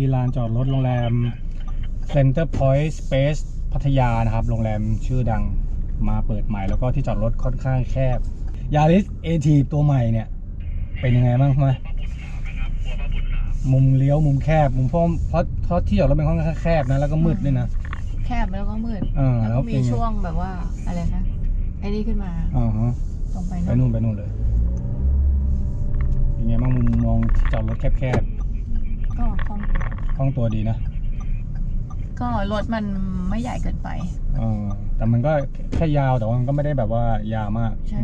อนนี้เราอยู่ที่ลานจอดรถโรงแรม Center Point Space พัทยานะครับ โรงแรมชื่อดังมาเปิดใหม่ แล้วก็ที่จอดรถค่อนข้างแคบยาริสเอทีตัวใหม่เนี่ย เป็นยังไงบ้างไหมมุมเลี้ยวมุมแคบ มุมเพราะเพราะเพราะที่จอดรถเป็นค่อนข้างแคบนะแล้วก็มืดด้วยนะ แคบแล้วก็มืดเออแล้วแล้วก็มีเป็นไง ช่วงแบบว่าอะไรนะไอ้นี่ขึ้นมาอ่าฮะตรงไปไปโน่นนู่นไปนู่นเลยเป็นไงบ้างมุมมองที่จอดรถแคบก็คล่องตัวๆค ล่องตัวดีนะก็รถมันไม่ใหญ่เกินไป เออแต่มันก็แค่ยาวแต่ว่ามันก็ไม่ได้แบบว่ายาวมากใช่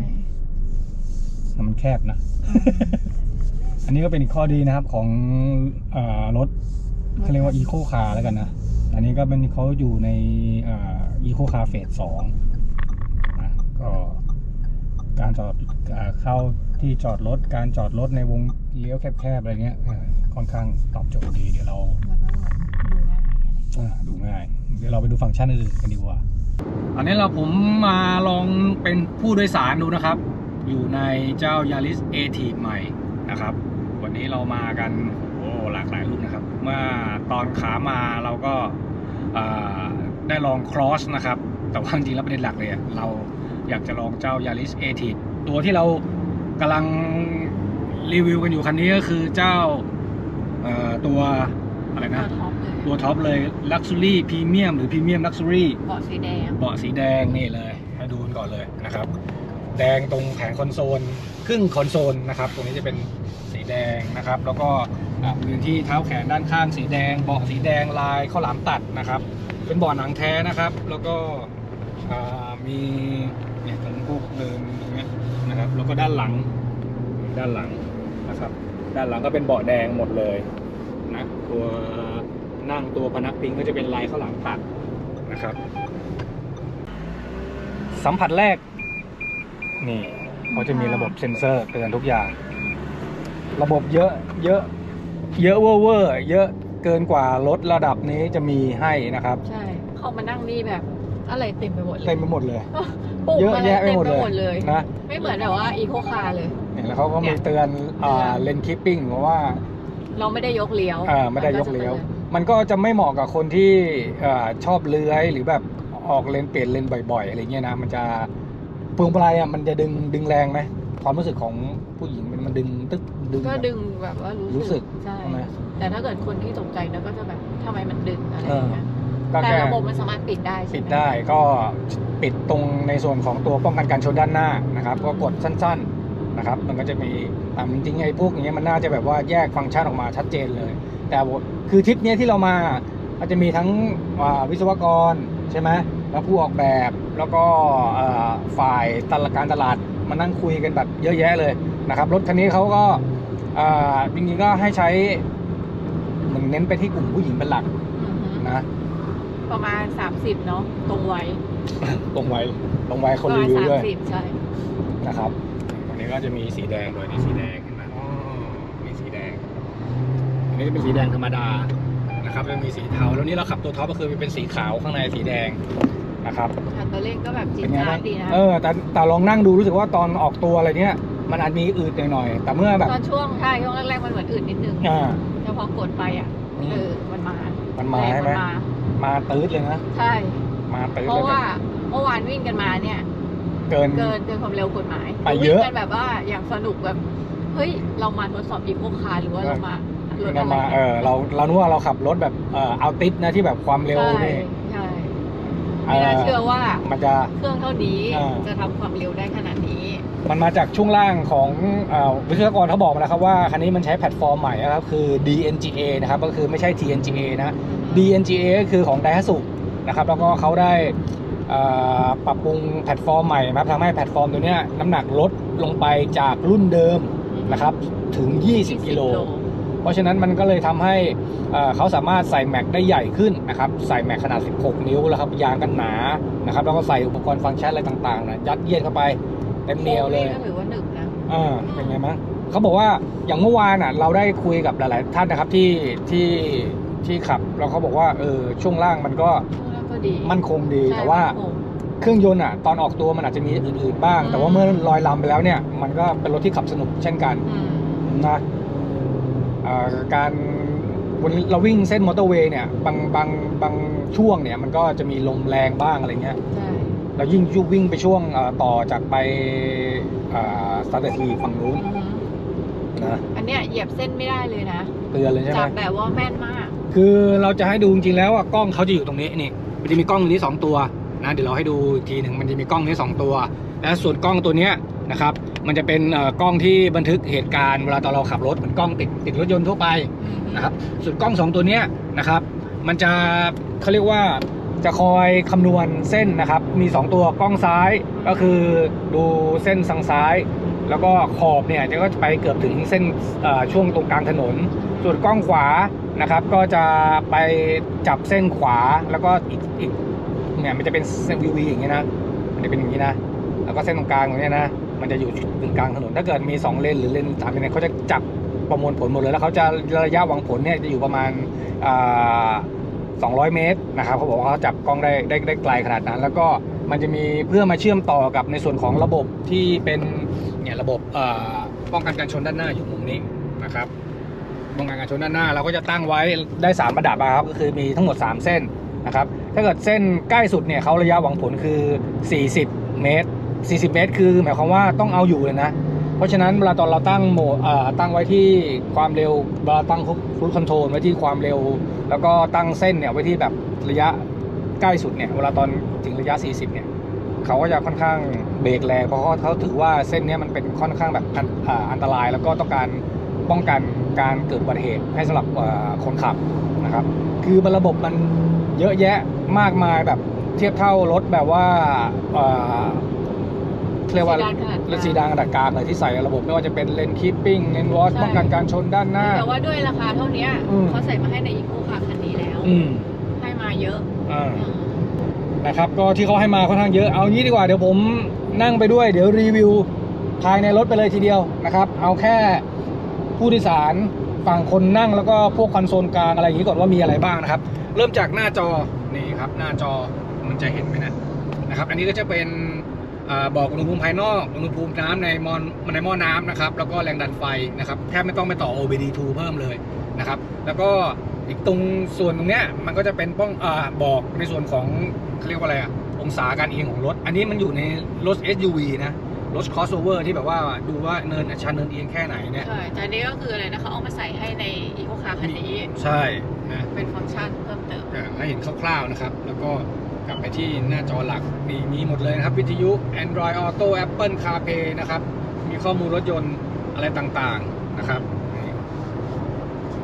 แต่มันแคบนะ อันนี้ก็เป็นอีกข้อดีนะครับของเออรถเขาเรียกว่าอีโคคาร์แล้วกันนะ อันนี้ก็เป็นเขาอยู่ในอีโคคาร์เฟสสองนะก็การจอดเอ่อเข้า ที่จอดรถการจอดรถในวงเลี้ยวแคบๆอะไรเงี้ยเออค่อนข้างตอบโจทย์ดีเดี๋ยวเราแล้วก็ดูง่ายอ่าดูง่าย เดี๋ยวเราไปดูฟังก์ชันอื่นกันดีกว่าอันนี้เราผมมาลองเป็นผู้โดยสารดูนะครับ อยู่ในเจ้า Yaris a t ใหม่นะครับ วันนี้เรามากันโอ้หลากหลายรุ่นนะครับ เมื่อตอนขามาเราก็อ่าได้ลอง Cross นะครับ แต่ว่าจริงๆแล้วประเด็นหลักเลยอะเราอยากจะลองเจ้า Yaris a t ตัวที่เรา กำลังรีวิวกันอยู่คันนี้ก็คือเจ้าเอ่อตัวอะไรๆนะตัวท็อปเลยตัวท็อปเลย Luxury Premium หรือ Premium Luxury เบาะสีแดง เบาะสีแดงนี่เลย ให้ดูกันก่อนเลยนะครับ แดงตรงแผงคอนโซล ครึ่งคอนโซลนะครับ ตรงนี้จะเป็นสีแดงนะครับ แล้วก็อ่าพื้นที่เท้าแขนด้านข้างสีแดง เบาะสีแดงลายข้าวหลามตัดนะครับ เป็นเบาะหนังแท้นะครับ แล้วก็อ่ามีเนี่ยตรงพวกเดินตรงเนะครับ แล้วก็ด้านหลัง ด้านหลังนะครับ ด้านหลังก็เป็นเบาะแดงหมดเลยนะ ตัวนั่งตัวพนักพิงก็จะเป็นลายข้าหลามตัดนะครับ สัมผัสแรก นี่เขาจะมีระบบเซ็นเซอร์เตือนทุกอย่าง ระบบเยอะเยอะ เยอะเวอร์เวอร์เยอะเกินกว่ารถระดับนี้จะมีให้นะครับ ใช่ เข้ามานั่งนี่แบบ อะไรเต็มไปหมดเลยเต็มไปหมดเลยปุ่มเยอะอะไรแยะไปเต็มหมดไปเลย หมดเลย นะไม่เหมือนแบบว่าอีโคคาร์เลย เนี่ยแล้วเขาก็เนี่มีย เตือนอ่าเตือนเลนคิปปิ้งเพราะว่าเราไม่ได้ยกเลี้ยวอ่าไม่ได้ยกเลี้ยวมันก็จะตือนมันก็จะไม่เหมาะกับคนที่เอ่อชอบเลื้อยหรือแบบออกเลนเปลี่ยนเลนบ่อยๆอะไรเงี้ยนะ มันจะพวงมาลัยอะมันจะดึงดึงแรงไหมความรู้สึกของผู้หญิงมันมันดึงตึ๊กดึงก็แบบ ดึงแบบว่ารู้รู้สึกใช่ ใช่ไหมแต่ถ้าเกิดคนที่ตกใจนะก็จะแบบทำไมมันดึงอะไรอย่างเงี้ย ก็แต่แค่ระบบมันสามารถปิดได้ใช่ไหมปิดได้ก็ปิดตรงในส่วนของตัวป้องกันการชนด้านหน้านะครับ ก็กดสั้นๆนะครับ มันก็จะมีตามจริงๆไอ้พวกอย่างเงี้ยมันน่าจะแบบว่าแยกฟังก์ชันออกมาชัดเจนเลย แต่ว่าคือทริปเนี้ยที่เรามาอาจจะมีทั้งอ่าวิศวกรใช่ไหมแล้วผู้ออกแบบแล้วก็เอ่อฝ่ายตลาดการตลาดมานั่งคุยกันแบบเยอะแยะเลยนะครับรถคันนี้เขาก็อ่าจริงๆก็ให้ใช้เหมือนเน้นไปที่กลุ่มผู้หญิงเป็นหลัก อือฮึ นะ ประมาณ30เนาะตรงไว้ตรงไว้ตรงไว้คนประรีมาณวิวด้วย30ใช่นะครับวันนี้ก็จะมีสีแดงด้วยนี่สีแดงเห็นไหมอ๋อมีสีแดง อันนี้จะเป็นสีแดงธรรมดานะครับจะมีสีเทาแล้วนี่เราขับตัวท็อปก็คือเป็นสีขาวข้างในสีแดงนะครับอัตราเร่งก็แบบจีเป็นดไงจาบ้าดงดีนะเออแต่แต่ลองนั่งดูรู้สึกว่าตอนออกตัวอะไรเนี้ยมันอาจมีอืดหน่อยๆแต่เมื่อแบบตอนช่วงใช่ช่วงแรกๆมันเหมือนอื่นนิดนึงอ่าแต่พอกดไปอะอืมเออมันมามันมาแรงใช่ไหมน มามาตื้ดเลยนะ ใช่ มาตื้ดเพเลยราะว่าแบบเมื่อวานวิ่งกันมาเนี่ย เกิน เกินเกินความเร็วกฎหมายไปเยอะวิ่งกันแบบว่าอย่างสนุกแบบ เฮ้ย เรามาทดสอบอีโคคาร์หรือว่าเรามารถนั่อะนไรมา เออ เรา เรานึกว่าเราขับรถแบบ เออเอาติดนะที่แบบความเร็วใช่นี่ใช่ไม่น่าเชื่อว่ามันจะ เครื่องเท่านี้อ่าจะทำความเร็วได้ขนาดนี้ มันมาจากช่วงล่างของเอ่อวิศวกรเขาบอกมาแล้วครับว่าคันนี้มันใช้แพลตฟอร์มใหม่นะครับ คือ DNGA นะครับ ก็คือไม่ใช่ TNGA นะ DNGA ก็คือของ Daihatsu นะครับแล้วก็เขาได้เอ่อปรับปรุงแพลตฟอร์มใหม่นะครับทำให้แพลตฟอร์มตัวเนี้ยน้ำหนักลดลงไปจากรุ่นเดิมนะครับถึง 20 กิโล เพราะฉะนั้นมันก็เลยทำให้เอ่อเขาสามารถใส่แม็กได้ใหญ่ขึ้นนะครับใส่แม็กขนาด 16 นิ้วแล้วครับยางกันหนานะครับแล้วก็ใส่อุปกรณ์ฟังก์ชันอะไรต่างๆนะยัดเยียดเข้าไปเต็มเหนียวเลยก็ถือว่าหนึ่งนะอ่าเป็นไงมั้งเขาบอกว่าอย่างเมื่อวานอะเราได้คุยกับหลาย ๆ ท่านนะครับที่ที่ ที่ขับแล้วเขาบอกว่าเออช่วงล่างมันก็ช่วงล่างก็ดีมั่นคงดีใช่แต่ว่า มั่นคง เครื่องยนต์อะตอนออกตัวมันอาจจะมีอื่นๆบ้าง อืม แต่ว่าเมื่อลอยลำไปแล้วเนี่ยมันก็เป็นรถที่ขับสนุกเช่นกันอืมนะเอ่อการวันนี้เราวิ่งเส้นมอเตอร์เวย์เนี่ยบางบางบางช่วงเนี่ยมันก็จะมีลมแรงบ้างอะไรเงี้ยใช่เรายิ่งยุวิ่งไปช่วงเอ่อต่อจากไปสตาร์ททีฝั่งนู้นอือฮึนะอันเนี้ยเหยียบเส้นไม่ได้เลยนะ เตือนเลยใช่ไหมจับแบบว่าแม่นมาก คือเราจะให้ดูจริงๆแล้วอะกล้องเขาจะอยู่ตรงนี้นี่มันจะมีกล้องตัวนี้สองตัวนะเดี๋ยวเราให้ดูอีกทีหนึ่งมันจะมีกล้องนี้สองตัว และส่วนกล้องตัวเนี้ยนะครับมันจะเป็นเอ่อกล้องที่บันทึกเหตุการณ์เวลาตอนเราขับรถเหมือนกล้องติดติดรถยนต์ทั่วไปนะครับส่วนกล้องสองตัวเนี้ยนะครับมันจะเขาเรียกว่าจะคอยคำนวณเส้นนะครับ มี 2 ตัวกล้องซ้ายก็คือดูเส้นทางซ้าย แล้วก็ขอบเนี่ยจะก็จะไปเกือบถึงเส้นเอ่อช่วงตรงกลางถนน ส่วนกล้องขวานะครับ ก็จะไปจับเส้นขวาแล้วก็อีกอีกเนี่ยมันจะเป็นเส้นวีวีอย่างนี้นะ มันจะเป็นอย่างนี้นะ แล้วก็เส้นตรงกลางตรงนี้นะ มันจะอยู่ตรงกลางถนน ถ้าเกิดมี 2 เลนหรือเลนสามเลนเขาจะจับประมวลผลหมดเลย แล้วเขาจะระยะหวังผลเนี่ยจะอยู่ประมาณอ่า200 เมตรนะครับเขาบอกว่าเขาจับกล้องได้ได้ได้ไกลขนาดนั้น แล้วก็มันจะมีเพื่อมาเชื่อมต่อกับในส่วนของระบบที่เป็นเนี่ยระบบป้องกันการชนด้านหน้าอยู่มุมนี้นะครับ ป้องกันการชนด้านหน้า เราก็จะตั้งไว้ได้3ระดับอะครับก็คือมีทั้งหมด 3 เส้นนะครับถ้าเกิดเส้นใกล้สุดเนี่ยเขาระยะหวังผลคือ 40 เมตร 40 เมตร คือหมายความว่าต้องเอาอยู่เลยนะ เพราะฉะนั้นเวลาตอนเราตั้งโหมดเอ่อตั้งไว้ที่ความเร็วเวลาตั้งฟูลคอนโทรลไว้ที่ความเร็ว แล้วก็ตั้งเส้นเนี่ยไว้ที่แบบระยะใกล้สุดเนี่ยเวลาตอนถึงระยะ 40 เนี่ยเขาก็จะค่อนข้างเบรกแรงเพราะเขาถือว่าเส้นนี้มันเป็นค่อนข้างแบบอันตรายแล้วก็ต้องการ ป้องกันการเกิดอุบัติเหตุให้สำหรับเอ่อคนขับนะครับ คือมันระบบมันเยอะแยะมากมายแบบเทียบเท่ารถแบบว่าเอ่อเรียกว่าสีดานขนาดกลางเลนสีดางขนาดกลางเลยที่ใส่ระบบไม่ว่าจะเป็นเลนคีปปิ้งเลนวอชใช่ป้องกันการชนด้านหน้า แต่ว่าด้วยราคาเท่าเนี้ยอืมเขาใส่มาให้ในอีโคคาร์คันนี้แล้วอืมให้มาเยอะอ่าอืมนะครับก็ที่เขาให้มาค่อนข้างเยอะเอางี้ดีกว่าเดี๋ยวผมนั่งไปด้วย เดี๋ยวรีวิวภายในรถไปเลยทีเดียวนะครับ เอาแค่ ผู้โดยสารฝั่งคนนั่งแล้วก็พวกคอนโซลกลางอะไรอย่างนี้ก่อนว่ามีอะไรบ้างนะครับ เริ่มจากหน้าจอนี่ครับหน้าจอมันจะเห็นไหมนะนะครับอันนี้ก็จะเป็นอบอกอุณหภูมิภายนอกอุณหภูมิน้ำในมอนในหม้อน้ำนะครับแล้วก็แรงดันไฟนะครับแทบไม่ต้องไปต่อ OBD2 เพิ่มเลยนะครับแล้วก็อีกตรงส่วนตรงเนี้ยมันก็จะเป็นป้องอบอกในส่วนของเขาเรียกว่าอะไรอะองศาการเอียงของรถ อันนี้มันอยู่ในรถ SUV นะ รถ crossover ที่แบบว่าดูว่าเนินชันเนินเอียงแค่ไหนเนี่ย ใช่แต่อันนี้ก็คืออะไรนะเขาเอามาใส่ให้ในอีโคคาร์คันนี้ ใช่นะเป็นฟังก์ชันเพิ่มเติมอ่าให้เห็นคร่าวๆนะครับ แล้วก็กลับไปที่หน้าจอหลักมีมีหมดเลยนะครับ วิทยุ Android Auto Apple CarPlay นะครับ มีข้อมูลรถยนต์อะไรต่างๆนะครับนี่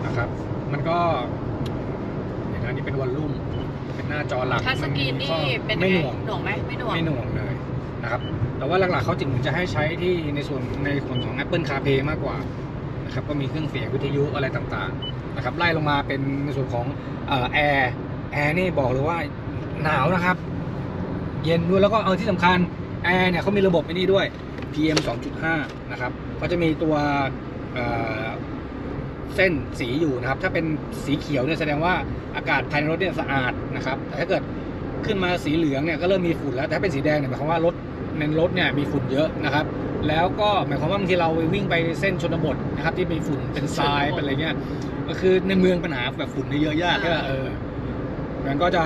นะครับ มันก็เห็นไหมนี่เป็นวอลลุ่มเป็นหน้าจอหลักทัชสกรีนนี่ข้อเป็นไม่ไงหน่วงหน่วงไหมไม่หน่วงไม่หน่วงเลย นะครับ แต่ว่าหลักๆเขาจึงจะให้ใช้ที่ในส่วนในส่วนของ Apple CarPlay มากกว่านะครับก็มีเครื่องเสียงวิทยุอะไรต่างๆนะครับไล่ลงมาเป็นในส่วนของแอร์แอร์นี่บอกเลยว่าหนาวนะครับ เย็นด้วยแล้วก็เอาที่สำคัญแอร์เนี่ยเขามีระบบไอ้นี่ด้วย PM 2.5 นะครับก็จะมีตัวเเส้นสีอยู่นะครับ ถ้าเป็นสีเขียวเนี่ยแสดงว่าอากาศภายในรถเนี่ยสะอาดนะครับ แต่ถ้าเกิดขึ้นมาสีเหลืองเนี่ยก็เริ่มมีฝุ่นแล้ว แต่ถ้าเป็นสีแดงเนี่ยหมายความว่ารถ ในรถเนี่ยมีฝุ่นเยอะนะครับ แล้วก็หมายความว่าบางทีเราวิ่งไปเส้นชนบทนะครับที่มีฝุ่นเป็นทรายเป็นอะไรเงี้ยก็คือในเมืองปัญหาแบบฝุ่นเยอะๆยากใช่ไหมเออมันก็จะ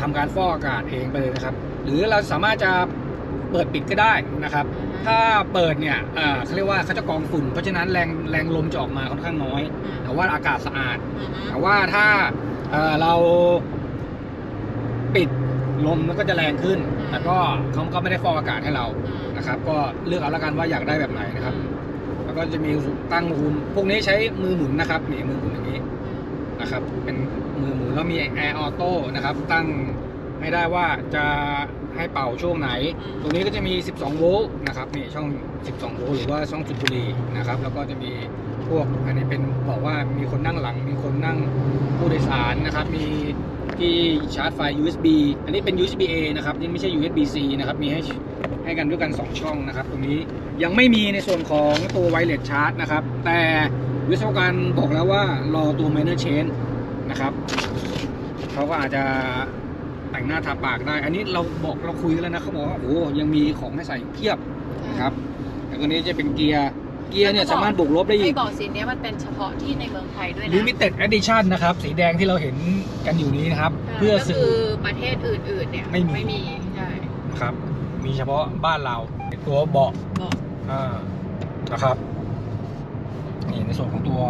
ทำการฟอกอากาศเองไปเลยนะครับ หรือเราสามารถจะเปิดปิดก็ได้นะครับ ถ้าเปิดเนี่ยเอ่อเขาเรียกว่าเขาจะกรองฝุ่น เพราะฉะนั้นแรงแรงลมจะออกมาค่อนข้างน้อยอืมแต่ว่าอากาศสะอาดอืมแต่ว่าถ้าเอ่อเราปิด ลมมันก็จะแรงขึ้น แต่ก็เขาก็ไม่ได้ฟอกอากาศให้เรานะครับ ก็เลือกเอาละกันว่าอยากได้แบบไหนนะครับ แล้วก็จะมีตั้งอุณหภูมพวกนี้ใช้มือหมุนนะครับนี่มือหมุนอย่างนี้นะครับ เป็นมือหมุนแล้วมีแอร์ออโต้นะครับ ตั้งให้ได้ว่าจะให้เป่าช่วงไหน ตรงนี้ก็จะมี 12 โวลต์นะครับนี่ช่อง 12 โวลต์หรือว่าช่องจุดบุหรี่นะครับ แล้วก็จะมีพวกอันนี้เป็นบอกว่ามีคนนั่งหลัง มีคนนั่งผู้โดยสารนะครับ มี ที่ชาร์จไฟ USB อันนี้เป็น USB A นะครับนี่ไม่ใช่ USB C นะครับ มีให้ให้กันด้วยกัน 2 ช่องนะครับ ตรงนี้ยังไม่มีในส่วนของตัวไวเลสชาร์จนะครับ แต่วิศวกรบอกแล้วว่ารอตัว minor chain นะครับเขาก็อาจจะแต่งหน้าทาปากได้ อันนี้เราบอกเราคุยกันแล้วนะเขาบอกว่าโอ้ยังมีของให้ใส่เทียบนะครับแต่ตัวนี้จะเป็นเกียร์ เกียร์เนี่ยสามารถบวกลบได้อีไอ้กเบาะสีเนี้ยมันเป็นเฉพาะที่ในเมืองไทยด้วยนะ Limited Edition นะครับ สีแดงที่เราเห็นกันอยู่นี้นะครับ เพื่อก็สื่คืออประเทศอื่นๆเนี่ยไม่มีไม่มี ใช่นะครับ มีเฉพาะบ้านเราตัวเบาะเบาะอ่านะครับนี่ในส่วนของตัว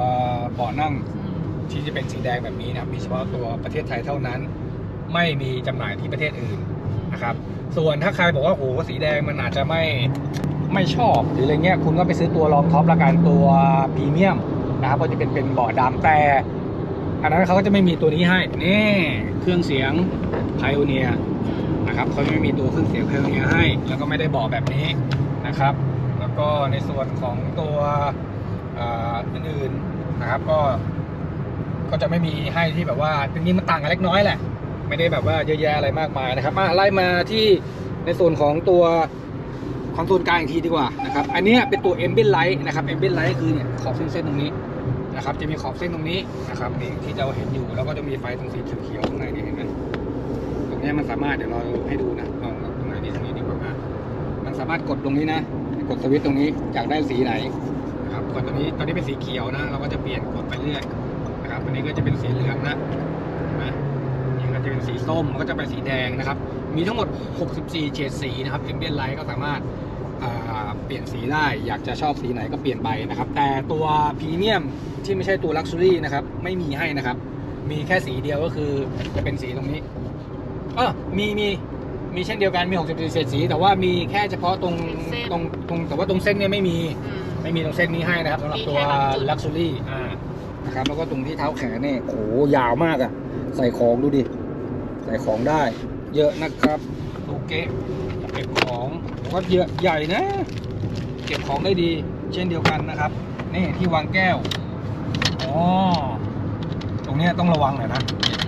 เบาะนั่ง อืมที่จะเป็นสีแดงแบบนี้นะครับ มีเฉพาะตัวประเทศไทยเท่านั้น ไม่มีจำหน่ายที่ประเทศอื่นนะครับ ส่วนถ้าใครบอกว่าโอ้โหสีแดงมันอาจจะไม่ ไม่ชอบหรืออะไรเงี้ยคุณก็ไปซื้อตัวรองท็อปละกันตัวพรีเมียมนะครับก็จะเป็นเป็นเบาะดำแต่ อันนั้นเขาก็จะไม่มีตัวนี้ให้นี่เครื่องเสียงไพโอเนียนะครับเขาไม่มีตัวเครื่องเสียงไพโอเนียให้ แล้วก็ไม่ได้เบอแบบนี้นะครับ แล้วก็ในส่วนของตัวอื่นๆนะครับก็ก็จะไม่มีให้ที่แบบว่าจริงๆมันต่างกันเล็กน้อยแหละ ไม่ได้แบบว่าเยอะแยะอะไรมากมายนะครับมาไล่มาที่ในส่วนของตัว คอนโซลกลางอีกทีดีกว่านะครับอันนี้เป็นตัว a m b i e n Light นะครับ a m b i e n Light คือเนี่ยขอบเส้นๆตรงนี้นะครับจะมีขอบเส้นตรงนี้นะครับนี่ที่เราเห็นอยู่แล้วก็จะมีไฟตรงสีเขียวๆข้างในนี่เห็นไหมตรงนี้มันสามารถเดี๋ยวเราให้ดูนะลองตรงไหนดีตรงนี้ดีกว่ามันสามารถกดตรงนี้นะ กดสวิตช์ตรงนี้อยากได้สีไหนนะครับกดตรงนี้ตอนนี้เป็นสีเขียวนะ เราก็จะเปลี่ยนกดไปเรื่อยนะครับอันนี้ก็จะเป็นสีเหลืองนะนะ จะเป็นสีส้มก็จะเป็นสีแดงนะครับ มีทั้งหมด 64 เฉดสีนะครับเอ็มเบียนไลท์ก็สามารถอ่าเปลี่ยนสีได้อยากจะชอบสีไหนก็เปลี่ยนไปนะครับ แต่ตัวพรีเมียมที่ไม่ใช่ตัวลักชัวรี่นะครับไม่มีให้นะครับ มีแค่สีเดียวก็คือจะเป็นสีตรงนี้เออมีมีมีเช่นเดียวกันมี64เฉดสี แต่ว่ามีแค่เฉพาะตรงตรงตรงแต่ว่าตรงเส้นเนี่ยไม่มีอืมไม่มีตรงเส้นนี้ให้นะครับสำหรับตัวมีแค่บางจุดลักชัวรี่อ่านะครับแล้วก็ตรงที่เท้าแขนเนี่ยโอ้โหยาวมากอะ่ะใส่ของดูดิใส่ของได้ เยอะนะครับโอเคเก็บของว่าเยอะใหญ่นะ เก็บของได้ดี เช่นเดียวกันนะครับ นี่ที่วางแก้วอ๋อตรงนี้ต้องระวังหน่อยนะ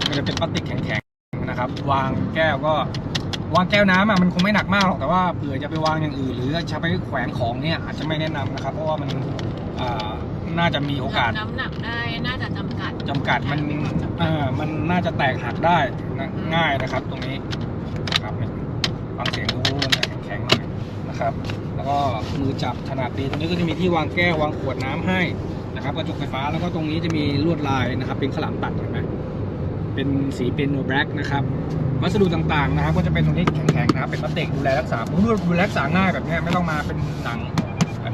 มันจะเป็นพลาสติกแข็งๆนะครับ วางแก้วก็วางแก้วน้ำอะมันคงไม่หนักมากหรอกแต่ว่าเผื่อจะไปวางอย่างอื่น หรือจะไปแขวนของเนี่ยอาจจะไม่แนะนำนะครับ เพราะว่ามันอ่า น่าจะมีโอกาสน้ำหนักได้น่าจะจำกัดจำกัดมันมีความจำกัดเออมันน่าจะแตกหักได้นะง่ายนะครับ ตรงนี้นะครับฟังเสียงดูมันจะแข็งๆหน่อยนะครับ แล้วก็มือจับถนัดดีตรงนี้ก็จะมีที่วางแก้ววางขวดน้ำให้นะครับกระจกไฟฟ้าแล้วก็ตรงนี้จะมีลวดลายนะครับ เป็นขาวหลามตัดเห็นไหมเป็นสีเป็นโนแบล็กนะครับวัสดุต่างๆนะครับ ก็จะเป็นตรงนี้แข็งๆนะครับเป็นพลาสติกดูแลรักษาผมดูดูแลรักษาง่ายแบบเนี้ยไม่ต้องมาเป็นหนัง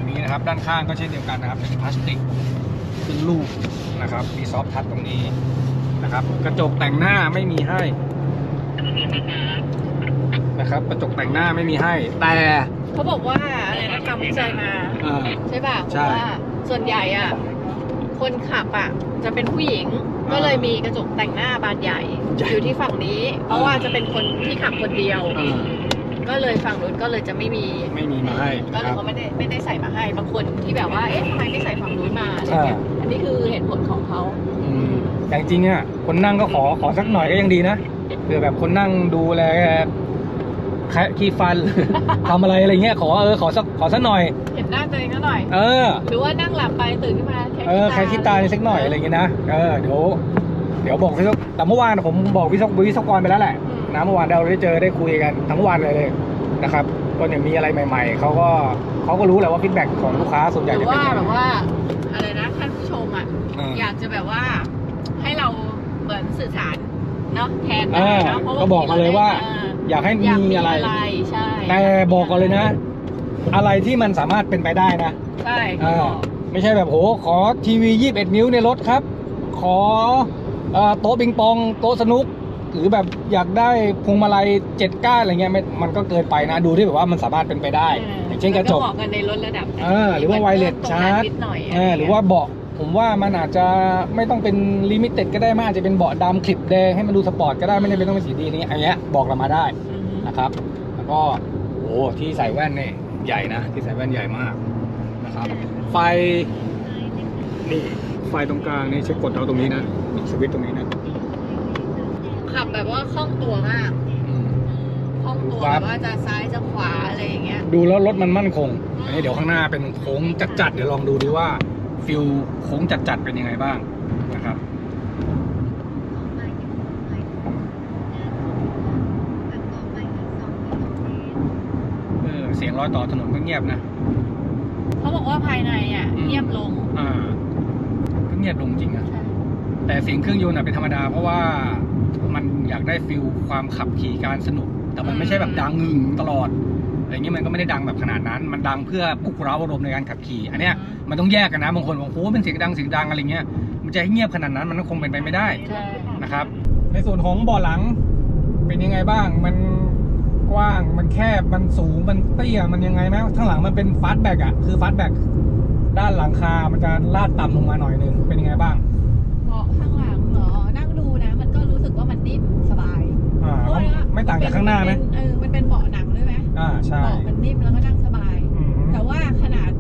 แบบนี้นะครับ ด้านข้างก็เช่นเดียวกันนะครับเป็นพลาสติกขึ้นลูกนะครับ มีซอฟต์ทัชตรงนี้นะครับ กระจกแต่งหน้าไม่มีให้นะครับกระจกแต่งหน้าไม่มีให้ แต่เขาบอกว่าอะไรนะทำวิจัยมาเอ่อใช่ป่ะใช่บอกว่าส่วนใหญ่อะคนขับอะจะเป็นผู้หญิงก็เลยมีกระจกแต่งหน้าบานใหญ่ใหญ่อยู่ที่ฝั่งนี้ เพราะว่าจะเป็นคนที่ขับคนเดียวเออ ก็เลยฝั่งนู้นก็เลยจะไม่มีไม่มีมาให้ก็นะเลคยรับเขาไม่ได้ไม่ได้ใส่มาให้บางคนที่แบบว่าเอ๊ะทำไมไม่ใส่ฝั่งนู้นมาอะไรเงี้ยอ่าอันนี้คือเหตุผลของเขาอืมแต่จริงๆอะคนนั่งก็ขอขอสักหน่อยก็ยังดีนะเผื่อแบบคนนั่งดูแลแคะขี้ฟัน ทำอะไรอะไรเงี้ยขอเออขอสักขอสักหน่อย เห็นหน้าตัวเองก็หน่อย เออ หรือว่านั่งหลับไปตื่นขึ้นมาแค่เออใครคิดตาสักหน่อยอะไรเงี้ยนะเออเดี๋ยวเดี๋ยวบอกวิศวแต่เมื่อวานผมบอกวิศววิศวกรไปแล้วแหละ นะเมื่อวานเราได้เจอได้คุยกันทั้งวันเลยนะครับก็เนี่ยมีอะไรใหม่ๆเขาก็เขาก็รู้แหละว่าฟีดแบ็กของลูกค้าส่วนใหญ่หรืจะอเป็นว่ายังไง แบบว่าอะไรนะท่านผู้ชมอะอ่าอยากจะแบบว่าให้เราเหมือนสื่อสารเนาะแทนเอได้อเนาะเพราะว่าก็บอกมาเลยว่าเอออยากให้อยากมีมีอะไรอะไรใช่แต่บอกก่อนเลยนะ อะไรที่มันสามารถเป็นไปได้นะ ใช่เออไม่ใช่แบบโหขอทีวี 21 นิ้วในรถครับ ขอเอ่อโต๊ะปิงปอง โต๊ะสนุก หรือแบบอยากได้พวงมาลัยเจ็ดก้านอะไรเงี้ยไม่มันก็เกินไปนะดูที่แบบว่ามันสามารถเป็นไปได้ อย่างเช่นกระจกมัเหมาะกันในรถระดับนั้นเออหรือว่า wireless ตงนั้น charge นิดหน่อยเออหรือว่าเบาะผมว่ามันอาจจะไม่ต้องเป็นลิมิเต็ดก็ได้มันอาจจะเป็นเบาะดำคลิปแดงให้มันดูสปอร์ตก็ได้ไม่จำเป็นต้องเป็นสีดีนี้อันเนี้ยบอกเรามาได้อืมนะครับแล้วก็โอ้ที่ใส่แว่นเนี่ยใหญ่นะที่ใส่แว่นใหญ่มากนะครับ ไฟนี่ไฟตรงกลางนี่ใช้กดเอาตรงนี้นะนี่สวิตช์ตรงนี้นะ ขับแบบว่าคล่องตัวมากอืมคล่องตัวครัแบบบว่าจะซ้ายจะขวาอะไรอย่างเงี้ย ดูแล้วรถมันมั่นคง อันนี้เดี๋ยวข้างหน้าเป็นโค้งจัดๆ เดี๋ยวลองดูดีว่าฟิลโค้งจัดๆ เป็นยังไงบ้างนะครับเออเสียงรอยต่อถนนก็เงียบนะ เขาบอกว่าภายในอะอืมเงียบลง อ่าก็เงียบลงจริงนะใช่แต่เสียงเครื่องยนต์อะเป็นธรรมดาเพราะว่า มันอยากได้ฟิลความขับขี่การสนุก แต่มันไม่ใช่แบบดังงึงตลอดอะไรเงี้ยมันก็ไม่ได้ดังแบบขนาดนั้น มันดังเพื่อปลุกเร้าอารมณ์ในการขับขี่อันเนี้ยมันต้องแยกกันนะบางคนบอกโอ้เป็นเสียงดังเสียงดังอะไรเงี้ยมันจะให้เงียบขนาดนั้นมันก็คงเป็นไปไม่ได้ใช่นะครับ ในส่วนของเบาะหลังเป็นยังไงบ้างมันกว้างมันแคบมันสูงมันเตี้ยมันยังไงไหมข้างหลังมันเป็นฟาสต์แบ็กอะคือฟาสต์แบ็กด้านหลังคา มันจะลาดต่ำลงมาหน่อยนึงเป็นยังไงบ้าง เบาะข้างหลังเหรอ นั่งดูนะ มันก็รู้สึกว่ามันนิ่มสบาย อ่าเพราะว่าไม่ต่างจากข้างหน้าไหมเป็เออมันเป็นเบาะหนังด้วยไหมอ่าใช่เบาะมันนิ่มแล้วก็นั่งสบาย อืมแต่ว่าขนาด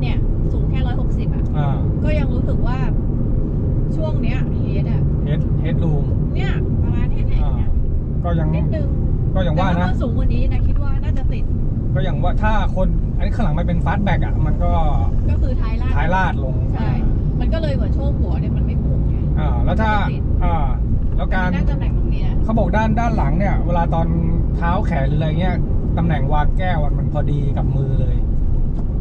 เนี่ยสูงแค่ร้อยหกสิบอะ อ่าก็ยังรู้สึกว่าช่วงเนี้ยเฮดอะ เฮดเฮดรูมเนี่ยประมาณแค่ไหนอ่าเนี่ยก็ยังนิดนึงก็ยังว่าแต่นะ ถ้าสูงกว่านี้นะคิดว่าน่าจะติดก็อย่างว่าถ้าคนอันนี้ข้างหลังมันเป็นฟาสต์แบ็กอะ มันก็ก็คือท้ายลาดท้ายลาดลงใช่ มันก็เลยเหมือนโชว์หัวเนี่ยมันไม่ปุ่งไง อ่าแล้วถ้าติดอ่าแล้วการนั่งตำแหน่ง ตรงนี้นะเขาบอกด้านด้านหลังเนี่ย เวลาตอนเท้าแขนหรืออะไรเงี้ยตำแหน่งวางแก้วอะมันพอดีกับมือเลย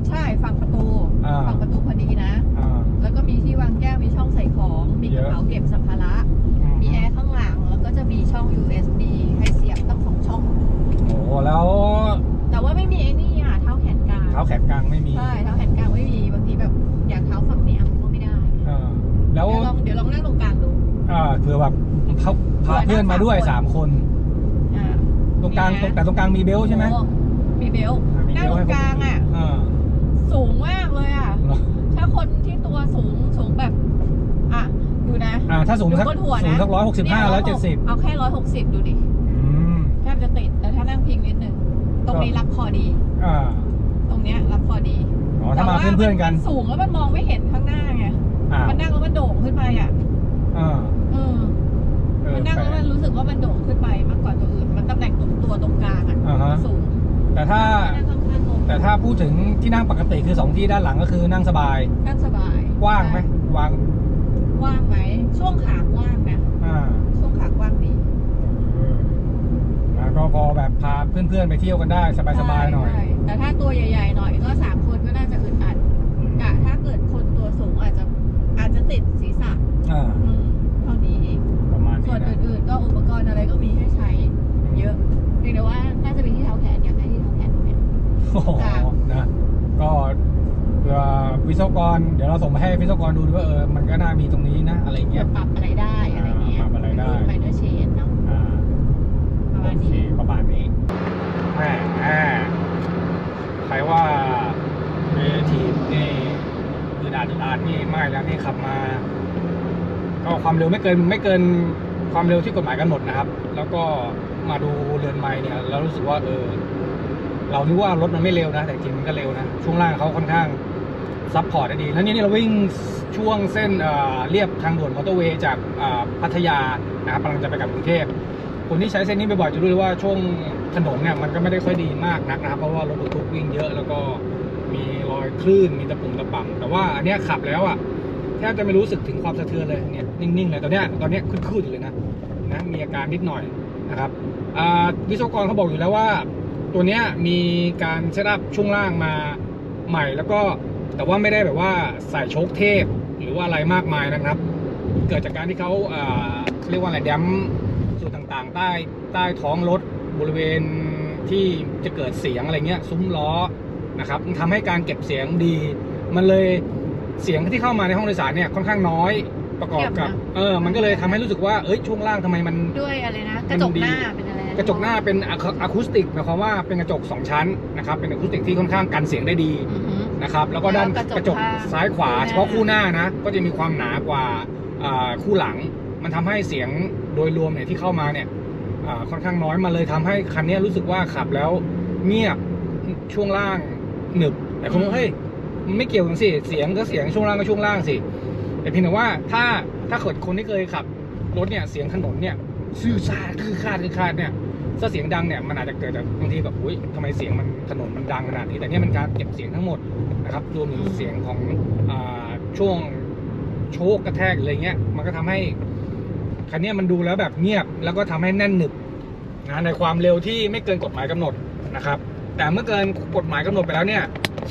ใช่ฝั่งประตูอ่า ฝั่งประตูพอดีนะ อ่า แล้วก็มีที่วางแก้วมีช่องใส่ของ มีกระเป๋าเก็บสัมภาระ มีแอร์ข้างหลัง แล้วก็จะมีช่อง USB ให้เสียบตั้งสองช่อง โอ้โหแล้วแต่ว่าไม่มีไอ้นี่อะเท้าแขนกลางเท้าแขนกลางไม่มีใช่เท้าแขนกลางไม่มีบางทีแบบอยากเท้าฝั่งเนี้ยก็ไม่ได้ อ่าแล้วเดี๋ยวลองเดี๋ยวลองนั่งตรงกลางดู อ่าเผื่อแบบเขา พาเพื่อนมาด้วยสามคน อ่าตรงกลางมีนะตรงแต่ตรงกลางมีเบลต์ใช่ไหมโอ้มีเบลต์อ่ามีนั่งเบลตต์รให้งกลางอะ อ่าสูงมากเลยอะ เหรอถ้าคนที่ตัวสูงสูงแบบ อะ ดูนะ อ่าถ้าสูงดูสักบนหัวสูงนะสักร้อยหกสิบห้าร้อยเจ็ดสิบเอาแค่ร้อยหกสิบดูดิอืมแทบจะติด แต่ถ้านั่งพิงนิดนึง ตรงนี้รับคอดี อ่าตรงเนี้ยรับคอดีอ๋อถ้ามาแต่ว่เพื่อนๆกันมัสูงแล้วมันมองไม่เห็นข้างหน้าไง อ่ามันนั่งแล้วมันโด่งขึ้นไปอะ อ่าเออเออ มันนั่งแปลแล้วกมันรู้สึกว่ามันโด่งขึ้นไปมากกว่าตัวอื่น มันตำแหน่งตรงตัวตรงกลางอะอ่าฮะ สูงแต่ถ้านั่งข้างๆลงแต่ถ้าพูดถึงที่นั่งปกติคือสองที่ด้านหลังก็คือนั่งสบาย นั่งสบายกว้างไหมวางกว้างไหมช่วงขากว้างนะอ่าช่วงขากว้างดีเออแล้วก็พอแบบพาเพื่อนๆไปเที่ยวกันได้สบายๆหน่อยใช่แต่ถ้าตัวใหญ่ๆหน่อยก็สามคนก็น่าจะอึดอัดอืมกะถ้าเกิดคนตัวสูงอาจจะอาจจะติดศีรษะ อ่าอืม หค่ะนะก็เผื่อวิศวกร เดี๋ยวเราส่งไปให้วิศวกรดูด้วยว่าเออมันก็น่ามีตรงนี้นะ อะไรเงี้ยปรับอะไรได้อะไรเงี้ยปรับอะไรได้ไปด้วยเชนเนาะอ่าประมาณโอเคนี้ประมาณนี้แหมแหมใครว่าเวทีนี่อืดอาดอืดอาดนี่ไม่แล้วนี่ขับมา ก็ความเร็วไม่เกินไม่เกินความเร็วที่กฎหมายกำหนดนะครับ แล้วก็มาดูเรือนไม้เนี่ยเรารู้สึกว่าเออ เรานึกว่ารถมันไม่เร็วนะ แต่จริงมันก็เร็วนะ ช่วงล่างเขาค่อนข้างซับพอร์ตได้ดี แล้วนี่นี่เราวิ่งช่วงเส้นเอ่อเรียบทางด่วนมอเตอร์เวย์จากอ่าพัทยานะครับกำลังจะไปกับกรุงเทพคนที่ใช้เส้นนี้บ่อยๆจะรู้เลยว่าช่วงถนนเนี่ยมันก็ไม่ได้ค่อยดีมากนักนะครับเพราะว่ารถบรรทุกวิ่งเยอะแล้วก็มีรอยคลื่นมีตะปุ่มตะป่ำแต่ว่าอันเนี้ยขับแล้วอะแทบจะไม่รู้สึกถึงความสะเทือนเลยเนี่ยนิ่งๆเลยตอนเนี้ยตอนเนี้ยขึ้นๆอยู่เลยนะนะมีอาการนิดหน่อยนะครับอ่าวิศวกรเขาบอกอยู่แล้วว่า ตัวเนี้ยมีการเซตอัพช่วงล่างมาใหม่แล้วก็แต่ว่าไม่ได้แบบว่าใส่โชคเทพหรือว่าอะไรมากมายนะครับ เกิดจากการที่เขาอ่าเขาเรียกว่าอะไรแดมส่วนต่างๆ ใต้ใต้ท้องรถบริเวณที่จะเกิดเสียงอะไรเงี้ยซุ้มล้อนะครับมันทำให้การเก็บเสียงดี มันเลยเสียงที่เข้ามาในห้องโดยสารเนี่ยค่อนข้างน้อยประกอบกับเงียบนะเออ มันก็เลยทำให้รู้สึกว่าเอ้ยช่วงล่างทำไมมันด้วยอะไรนะมักนระจกดีหน้าเป็นอะไร กระจกหน้าเป็นอะคูสติกหมายความว่าเป็นกระจก 2 ชั้นนะครับเป็นอะคูสติกที่ค่อนข้างกันเสียงได้ดีอือหือนะครับแล้วก็ด้านแล้วกกระระจจกกข้างซ้ายขวาคู่หน้าเฉพาะคู่หน้านะก็จะมีความหนากว่าอ่าคู่หลัง มันทำให้เสียงโดยรวมเนี่ยที่เข้ามาเนี่ยอ่าค่อนข้างน้อยมาเลยทำให้คันนี้รู้สึกว่าขับแล้วเงียบช่วงล่างหนึบแต่คนบอกเฮ้ยมันไม่เกี่ยวกันสิเสียงก็เสียงช่วงล่างก็ช่วงล่างสิ แต่เพียงแต่ว่าถ้าถ้าเกิดคนที่เคยขับรถเนี่ยเสียงถนนเนี่ยซื่อซาคือคาดคือคาดเนี่ย ถ้าเสียงดังเนี่ยมันอาจจะเกิดจากบางทีแบบอุ้ยทำไมเสียงมันถนนมันดังขนาดนี้แต่เนี่ยมันการเก็บเสียงทั้งหมดนะครับรวมถึงเสียงของอช่วงโชกกระแทกอะไรเงี้ยมันก็ทำให้คันนี้มันดูแล้วแบบเงียบแล้วก็ทำให้แน่นหนึบนะในความเร็วที่ไม่เกินกฎหมายกำหนดนะครับ แต่เมื่อเกินกฎหมายกำหนดไปแล้วเนี่ย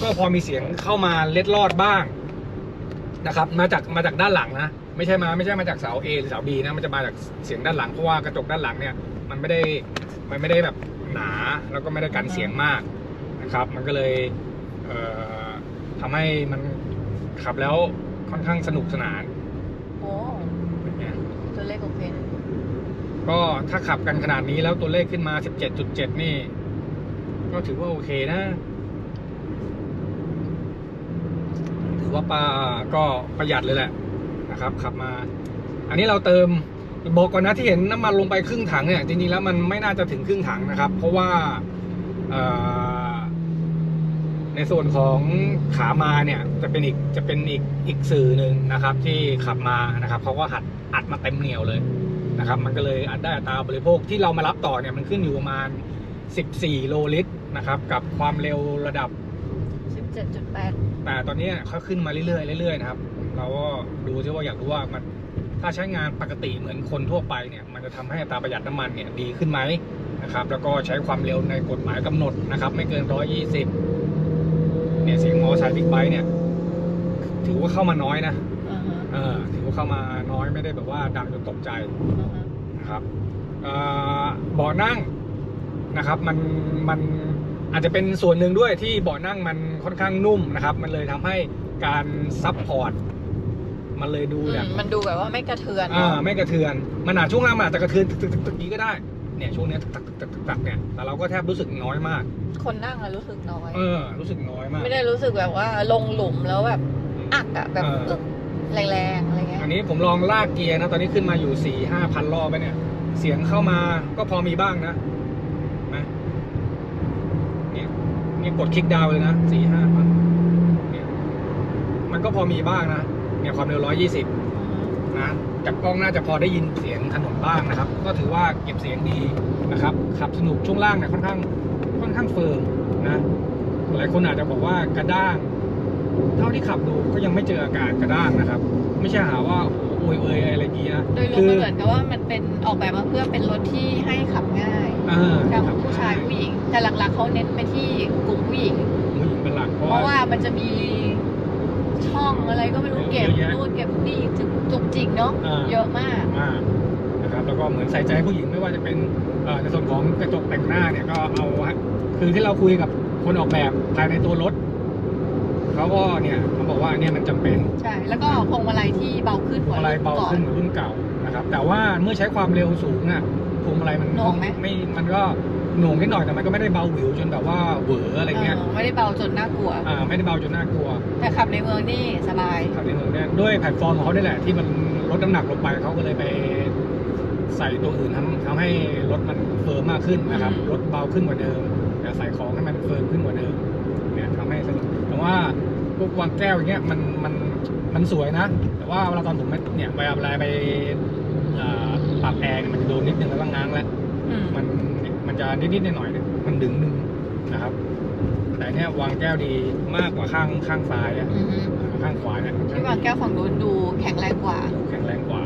ก็พอมีเสียงเข้ามาเล็ดลอดบ้างนะครับ มาจากมาจากด้านหลังนะไม่ใช่มาไม่ใช่มาจากเสา A หรือเสา B นะมันจะมาจากเสียงด้านหลังเพราะว่ากระจกด้านหลังเนี่ย มันไม่ได้มันไม่ได้แบบหนาแล้วก็ไม่ได้กันเสียงมากนะครับ มันก็เลยเอ่อทำให้มันขับแล้วค่อนข้างสนุกสนานโอ้อย่างเงี้ยตัวเลขโอเคนะก็ถ้าขับกันขนาดนี้แล้วตัวเลขขึ้นมา 17.7 นี่ ก็ถือว่าโอเคนะ ถือว่าปาก็ประหยัดเลยแหละนะครับ ขับมา อันนี้เราเติม บอกก่อนนะที่เห็นน้ำมันลงไปครึ่งถังเนี่ยจริงๆแล้วมันไม่น่าจะถึงครึ่งถังนะครับ เพราะว่าเอ่อในส่วนของขามาเนี่ยจะเป็นอีกจะเป็นอีกอีกสื่อหนึ่งนะครับ ที่ขับมานะครับเขาก็หัดอัดมาเต็มเหนียวเลยนะครับ มันก็เลยอัดได้อัตราบริโภคที่เรามารับต่อเนี่ยมันขึ้นอยู่ประมาณ 14 โลลิตรนะครับ กับความเร็วระดับสิบเจ็ดจุดแปดแต่ตอนนี้เขาขึ้นมาเรื่อยๆเรื่อยๆนะครับ เราก็ดูซิว่าอยากรู้ว่ามัน ถ้าใช้งานปกติเหมือนคนทั่วไปเนี่ยมันจะทำให้อัตราประหยัดน้ำมันเนี่ยดีขึ้นไหมนะครับ แล้วก็ใช้ความเร็วในกฎหมายกำหนดนะครับ ไม่เกิน 120 เนี่ยเสียงมอเตอร์ไซค์บิ๊กไบค์เนี่ย ถือว่าเข้ามาน้อยนะอ่าฮะเออถือว่าเข้ามาน้อยไม่ได้แบบว่าดังจนตกใจอ่าฮะนะครับเอ่อเบาะนั่งนะครับมันมันอาจจะเป็นส่วนหนึ่งด้วยที่เบาะนั่งมันค่อนข้างนุ่มนะครับ มันเลยทำให้การซับพอร์ต มันเลยดูแบบอืมมันดูแบบว่าไม่กระเทือนอ่าเนอะไม่กระเทือน มันอาจช่วงล่างมันอาจจะกระเทือนตึกตึกตึกตึกนี้ก็ได้เนี่ยช่วงเนี้ยตึกตึกตึกตึกตึกเนี่ยแต่เราก็แทบรู้สึกน้อยมาก คนนั่งอะรู้สึกน้อย เออ รู้สึกน้อยมาก ไม่ได้รู้สึกแบบว่าลงหลุมแล้วแบบอักอะแบบเอออึกแรงๆอะไรเงี้ยอันนี้ผมลองลากเกียร์นะตอนนี้ขึ้นมาอยู่สี่ห้าพันรอบไปเนี่ย เสียงเข้ามาก็พอมีบ้างนะเห็นไหมเนี่ยนี่กดคลิกดาวน์เลยนะสี่ห้าพันเนี่ยมันก็พอมีบ้างนะ เนี่ยความเร็วร้อยยี่สิบนะ จากกล้องน่าจะพอได้ยินเสียงถนนบ้างนะครับ ก็ถือว่าเก็บเสียงดีนะครับ ขับสนุกช่วงล่างเนี่ยค่อนข้างค่อนข้างเฟิร์มนะ หลายคนอาจจะบอกว่ากระด้าง เท่าที่ขับดูก็ยังไม่เจออาการกระด้างนะครับ ไม่ใช่หาว่าโอยเอยอะไรอย่างงี้นะ โดยรวมมันเหมือนกับว่ามันเป็นออกแบบมาเพื่อเป็นรถที่ให้ขับง่ายเออทั้งขับผู้ชายผู้หญิง แต่หลักๆเขาเน้นไปที่กลุ่มผู้หญิงผู้หญิงเป็นหลักเพเพราะราะว่าว่ามันจะมี ช่องอะไรก็ไม่รู้เก็บเยอะแยะนู่นเก็บนี่จุกจุกจิกเนาะอ่าเยอะมากมากนะครับแล้วก็เหมือนใส่ใจผู้หญิงไม่ว่าจะเป็นเอ่อในส่วนของกระจกแต่งหน้าเนี่ยก็เอาฮะคือที่เราคุยกับคนออกแบบภายในตัวรถเขาก็เนี่ยเขาบอกว่าเนี่ยมันจำเป็นใช่แล้วก็พวงมาลัยที่เบาขึ้นกว่าอะไรรุ่นเบาก่อนขึ้นกว่ารุ่นเก่านะครับแต่ว่าเมื่อใช้ความเร็วสูงอะพวงมาลัยมันหน่วงไหมไม่มันก็ หน่วงนิดหน่อยแต่มันก็ไม่ได้เบาหวิวจนแบบว่าเหวออะไรเงี้ยเออไม่ได้เบาจนน่ากลัว อ่าไม่ได้เบาจนน่ากลัว แต่ขับในเมืองนี่สบายขับในเมืองเนี่ยด้วยแพลตฟอร์มของเขาได้แหละที่มันลดน้ำหนักลงไปเขาก็เลยไปใส่ตัวอื่นทำทำให้รถมันเฟิร์มมากขึ้นนะครับอืมรถเบาขึ้นกว่าเดิมแต่ใส่ของให้มันเฟิร์มขึ้นกว่าเดิมเนี่ยทำให้สนุกแต่ว่าพวกวางแก้วอย่างเงี้ยมันมันมันสวยนะ แต่ว่าเวลาตอนผมไปเนี่ยเวลาเวลาไปเอ่อปรับแอร์เนี่ยมันจะโดนนิดนึงแล้วก็ง้างแล้วอืมมันมัน จะนิดๆหน่อยๆเนี่ยมันดึงนึงนะครับ แต่เนี่ยวางแก้วดีมากกว่าข้างข้างซ้ายอะอือฮึข้างขวาเนี่ยที่วางแก้วฝั่งนู้นดูแข็งแรงกว่า แข็งแรงกว่า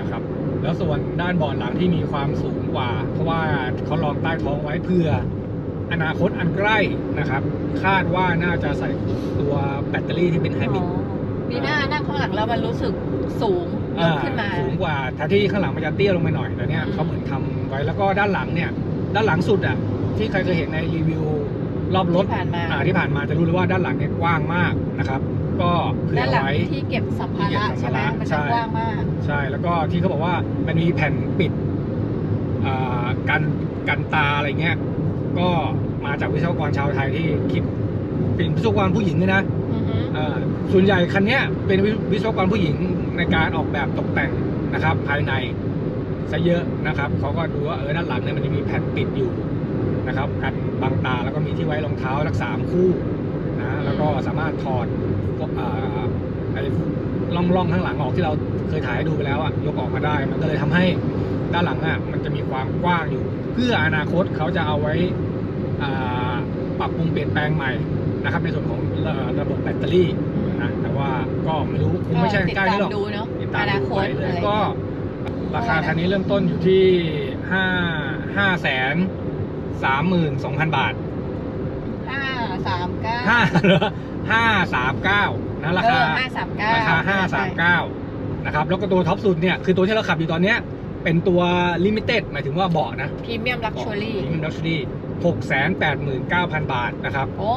นะครับ แล้วส่วนด้านเบาะหลังที่มีความสูงกว่า เพราะว่าเขาลองใต้ท้องไว้เพื่อ อนาคตอันใกล้นะครับ คาดว่าน่าจะใส่ตัวแบตเตอรี่ที่เป็นไฮบริด มีหน้านั่งข้างหลังแล้วมันรู้สึกสูงยกขึ้นมา สูงกว่าแทนที่ข้างหลังมันจะเตี้ยลงไปหน่อยแต่เนี่ยอืม เขาเหมือนทำไว้แล้วก็ด้านหลังเนี่ย ด้านหลังสุดอะที่ใครเคยเห็นในรีวิวรอบรถที่ผ่านมา อ่าที่ผ่านมาจะรู้เลยว่าด้านหลังเนี่ยกว้างมากนะครับ ก็เผื่ด้าอนหลังไว้ ที่เก็บสัมภาที่เก็บระสัมใช่ภาไหมระมันใช่ จะกว้างมาก ใช่แล้วก็ที่เขาบอกว่ามันมีแผ่นปิดอ่ากันกันตาอะไรเงี้ยก็มาจากวิศวกรชาวไทยที่คิดเป็นวิศวกรผู้หญิงด้วยนะอือฮึอ่าส่วนใหญ่คันเนี้ยเป็นวิวิศวกรผู้หญิงในการออกแบบตกแต่งนะครับ ภายใน ซะเยอะนะครับเขาก็ดูว่าเออด้านหลังเนี่ยมันจะมีแผ่นปิดอยู่นะครับกันบังตาแล้วก็มีที่ไว้รองเท้ารักสามคู่นะแล้วก็สามารถถอดพวกอ่าไอ้ล่องล่องข้างหลังออกที่เราเคยถ่ายให้ดูไปแล้วอะยกออกมาได้ มันก็เลยทำให้ด้านหลังอะมันจะมีความกว้างอยู่ เพื่ออนาคตเขาจะเอาไว้อ่าปรับปรุงเปลี่ยนแปลงใหม่นะครับในส่วนของเอ่อระบบแบตเตอรี่นะแต่ว่าก็ไม่รู้คงไม่ใช่ติดใกล้ตามนี้หรอกดูเนาะติดตามอนาดูคไปตเลอะยไรก็ ราคาคันนี้เริ่มต้นอยู่ที่ห้าห้าแสนสามหมื่นสองพันบาทสามเก้าห้าเหรอห้าสามเก้านะราคาห้าสามเก้าราคาห้าสามเก้านะครับ แล้วก็ตัวท็อปสุดเนี่ย คือตัวที่เราขับอยู่ตอนเนี้ย เป็นตัวลิมิเต็ดหมายถึงว่าเบาะนะพรีเมียมลักชัวรี่มินดัชรี่หกแสนแปดหมื่นเก้าพันบาทนะครับ โอ้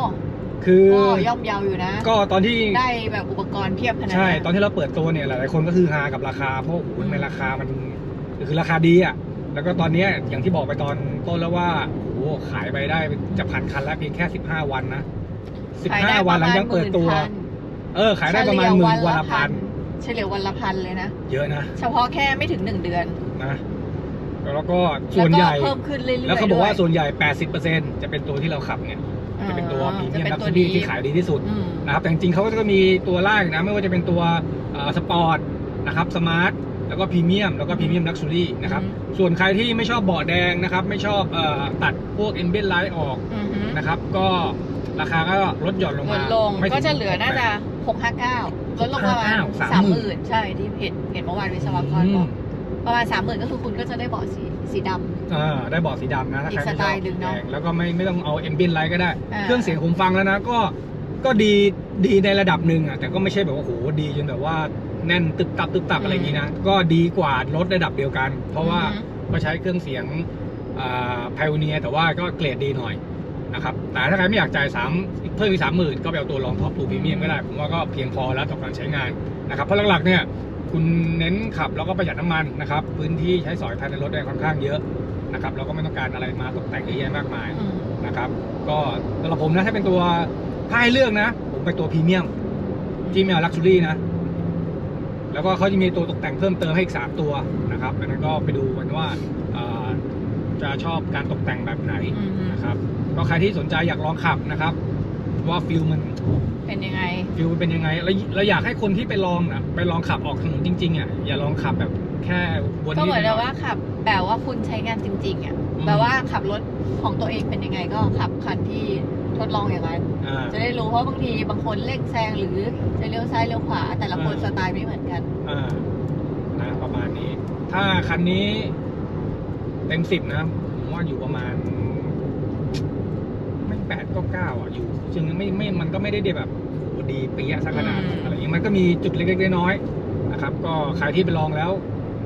คือก็ย่อมเยาวอยู่นะ ก็ตอนที่ได้แบบอุปกรณ์เพียบขนาดใช่นั้นตอนที่เราเปิดตัวเนี่ยหลายๆคนก็คือฮากับราคาเพราะโอ้โหทำไมราคามันคือราคาดีอะแล้วก็ตอนเนี้ยอย่างที่บอกไปตอนต้นแล้วว่าโอ้โหขายไปได้จะพันคันแล้วเพียงแค่15วันนะ15วันหลังจากเปิดตัว เออ ขายได้ประมาณหมื่นวันละพันเฉลี่ยวันละพันเลยนะ เยอะนะ เฉพาะแค่ไม่ถึงหนึ่งเดือนนะแล้วก็ส่วนใหญ่แล้ก็เพิ่มขึ้นเรื่อยๆแล้วเขาบอกว่าด้ยส่วนใหญ่80%จะเป็นตัวที่เราขับเนี่ย จะเป็นตัวพรีเมียมจะลักป็ชันวรี่ที่ขายดีที่สุดอืมนะครับแต่จริงๆเขาก็จะมีตัวล่างนะไม่ว่าจะเป็นตัวสปอร์ตนะครับสมาร์ทแล้วก็พรีเมียมแล้วก็พรีเมียมลักชัวรี่นะครับอืมส่วนใครที่ไม่ชอบเบาะแดงนะครับ ไม่ชอบเออตัดพวกเอ็นเบนไลท์ออกอือฮึนะครับ ก็ราคาก็ลดหย่อนลงลมาดลงไม่ถึก็จะเหลือน่าจะหกห้าเก้าลดลงประมาณ659สามหมื่นใช่ที่เห็นเห็นเมื่อวานวิศวกรอืบอมกประมาณสามหมื่นก็คือคุณก็จะได้เบาะสี สีดำอ่าได้เบาะสีดำนะถ้าใครอีกสไม่ไตชอบล์หนึ่งเนอะแดงแล้วก็ไม่ไม่ต้องเอาเอ็นเบนไลท์ก็ได้ อ่าเครื่องเสียงผมฟังแล้วนะก็ก็ดีดีในระดับหนึ่งอะแต่ก็ไม่ใช่แบบว่าโหดีจนแบบว่าแน่นตึบตับตึบตับอะไรอย่างนี้นะก็ดีกว่ารถระดับเดียวกัน เพราะว่าอือฮึก็ใช้เครื่องเสียงไพโอเนียแต่ว่าก็เกรดดีหน่อยนะครับแต่ถ้าใครไม่อยากจ่ายสามเพิ่มอีกสามหมื่นก็ไปเอาตัวรองท็อปทูพรีเมียมก็ได้ ผมว่าก็เพียงพอแล้วต่อการใช้งานนะครับเพราะหลักๆเนี่ย คุณเน้นขับแล้วก็ประหยัดน้ำมันนะครับ พื้นที่ใช้สอยภายในรถได้ค่อนข้างเยอะนะครับแล้วก็ไม่ต้องการอะไรมาตกแต่งเยอะแยะมากมายอืมนะครับ ก็สำหรับผมนะถ้าเป็นตัวถ้าให้เลือกนะ ผมไปตัวพรีเมียมที่ไม่เอาลักชัวรี่นะ แล้วก็เขาจะมีตัวตกแต่งเพิ่มเติมให้อีก3ตัวนะครับอันนั้นก็ไปดูกันว่าเอ่อจะชอบการตกแต่งแบบไหนอือฮึนะครับ ก็ใครที่สนใจอยากลองขับนะครับ ว่าฟิลมัน เป็นยังไง ฟิลมันเป็นยังไงแล้วเราอยากให้คนที่ไปลองนะไปลองขับออกถนนจริงๆอะอย่าลองขับแบบแค่วนก็นิดเหมือนหน่กับอยว่าขับแบบว่าคุณใช้งานจริงๆอะอืมแบบว่าขับรถของตัวเองเป็นยังไงก็ขับคันที่ทดลองอย่างนั้นอ่าจะได้รู้เพราะบางทีบางคนเร่งแซงหรือจะเลี้ยวซ้ายเลี้ยวขวา แต่ละคนอ่าสไตล์ไม่เหมือนกันอ่านะประมาณนี้ ถ้าคันนี้เต็มสิบนะผมว่าอยู่ประมาณไม่ แปดก็เก้าอะอยู่จึงไม่ไม่มันก็ไม่ได้แบบโหดีเปียะสักขนาดอืม อะไรอย่างนี้มันก็มีจุดเล็กๆน้อยๆนะครับก็ใครที่ไปลองแล้ว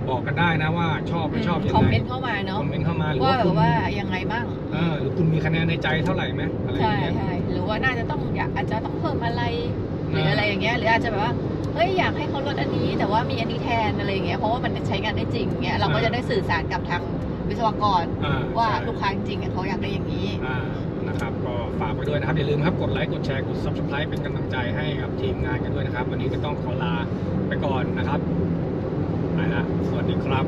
บอกกันได้นะว่าชอบไม่ชอบยังคอมไงเมนต์เข้ามาเนาะคอมเมนต์เข้ามาหรือว่าว่าแบคุบณว่ายังไงบ้างเออหรือคุณมีคะแนนในใจเท่าไหร่ไหมอะไรอย่าใช่งเงี้ยใช่หรือว่าน่าจะต้องอยากอาจจะต้องเพิ่มอะไร หรืออ่าอะไรอย่างเงี้ยหรืออาจจะแบบว่าเฮ้ยอยากให้เขาลดอันนี้ แต่ว่ามีอันนี้แทนอะไรอย่างเงี้ยเพราะว่ามันใช้งานได้จริงเงี้ยเราก็จะได้สื่อสารกับทางวิศวกร อ่าว่าใช่ลูกค้าจริงๆอะเขาอยากได้อย่างนี้ อ่านะครับก็ ฝากไปด้วยนะครับ อย่าลืมครับกดไลค์กดแชร์กด subscribe เป็นกำลังใจให้กับทีมงานกันด้วยนะครับ วันนี้ก็ต้องขอลาไปก่อนนะครับไปละสวัสดีครับ